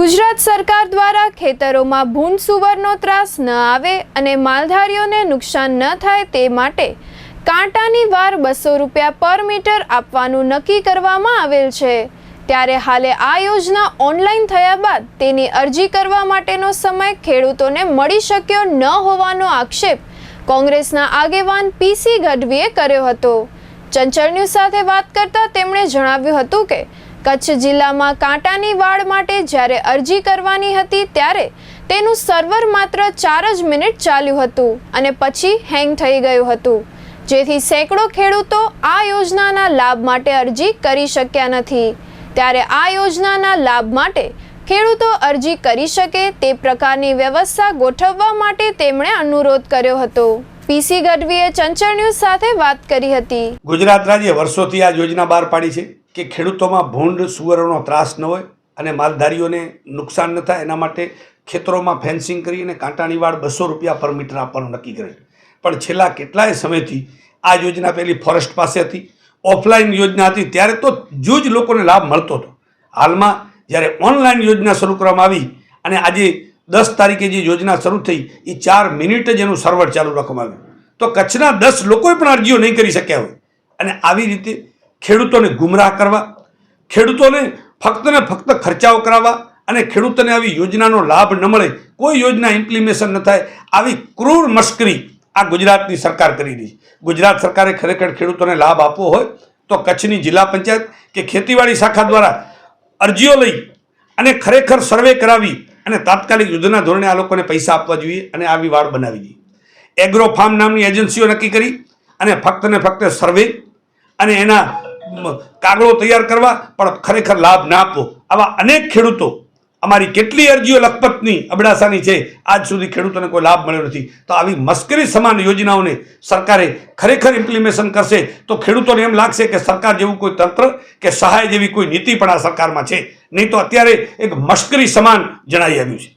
ગુજરાત સરકાર દ્વારા ખેતરોમાં ભૂંડ સુવરનો ત્રાસ ન આવે અને માલધારીઓને નુકસાન ન થાય તે માટે કાંટાની વાર બસો રૂપિયા પર મીટર આપવાનું નક્કી કરવામાં આવેલ છે. ત્યારે હાલે આ યોજના ઓનલાઈન થયા બાદ તેની અરજી કરવા માટેનો સમય ખેડૂતોને મળી શક્યો ન હોવાનો આક્ષેપ કોંગ્રેસના આગેવાન પીસી ગઢવીએ કર્યો હતો. ચંચળ ન્યૂઝ સાથે વાત કરતા તેમણે જણાવ્યું હતું કે કચ્છ જિલ્લામાં કાંટાની વાડ માટે જ્યારે અરજી કરવાની હતી ત્યારે તેનું સર્વર માત્ર ચાર જ મિનિટ ચાલ્યું હતું અને પછી હેંગ થઈ ગયું હતું. જેથી સેંકડો ખેડૂતો આ યોજનાના લાભ માટે અરજી કરી શક્યા નથી. ત્યારે આ યોજનાના લાભ માટે ખેડૂતો અરજી કરી શકે તે પ્રકારની વ્યવસ્થા ગોઠવવા માટે તેમણે અનુરોધ કર્યો હતો. પીસી ગઢવીએ ચંચળ ન્યૂઝ સાથે વાત કરી હતી. ગુજરાત રાજ્ય વર્ષોથી આ યોજના બહાર પાડી છે કે ખેડૂતોમાં ભૂંડ સુવરોનો ત્રાસ ન હોય અને માલધારીઓને નુકસાન ન થાય, એના માટે ખેતરોમાં ફેન્સિંગ કરી અને કાંટાની વાડ બસો રૂપિયા પર મીટર આપવાનું નક્કી કરે પણ છેલ્લા કેટલાય સમયથી આ યોજના પહેલી ફોરેસ્ટ પાસે હતી. ઓફલાઈન યોજના હતી, ત્યારે તો જૂજ લોકોને લાભ મળતો હતો. હાલમાં જ્યારે ઓનલાઈન યોજના શરૂ કરવામાં આવી અને આજે દસ તારીખે જે યોજના શરૂ થઈ એ ચાર મિનિટ જ એનું સર્વર ચાલુ રાખવામાં આવ્યું. તો કચ્છના દસ લોકોએ પણ અરજીઓ નહીં કરી શક્યા હોય. અને આવી રીતે ખેડૂતોને ગુમરાહ કરવા, ખેડૂતોને ફક્ત ને ફક્ત ખર્ચાઓ કરાવવા અને ખેડૂતોને આવી યોજનાનો લાભ ન મળે, કોઈ યોજના ઇમ્પ્લિમેશન ન થાય, આવી ક્રૂર મશ્કરી આ ગુજરાતની સરકાર કરી રહી છે. ગુજરાત સરકારે ખરેખર ખેડૂતોને લાભ આપવો હોય તો કચ્છની જિલ્લા પંચાયત કે ખેતીવાડી શાખા દ્વારા અરજીઓ લઈ અને ખરેખર સર્વે કરાવી અને તાત્કાલિક યુદ્ધના ધોરણે આ લોકોને પૈસા આપવા જોઈએ અને આવી વાડ બનાવી જોઈએ. એગ્રો નામની એજન્સીઓ નક્કી કરી અને ફક્ત ને ફક્ત સર્વે અને એના કાગળો તૈયાર કરવા પણ ખરેખર લાભ ના આપવો. આવા અનેક ખેડૂતો અમારી કેટલી અરજીઓ લખપતની અબડાસાની છે, આજ સુધી ખેડૂતોને કોઈ લાભ મળ્યો નથી. તો આવી મસ્કરી સમાન યોજનાઓને સરકારે ખરેખર ઇમ્પ્લિમેશન કરશે તો ખેડૂતોને એમ લાગશે કે સરકાર જેવું કોઈ તંત્ર કે સહાય જેવી કોઈ નીતિ પણ આ સરકારમાં છે. નહીં તો અત્યારે એક મશ્કરી સમાન જણાઈ આવ્યું છે.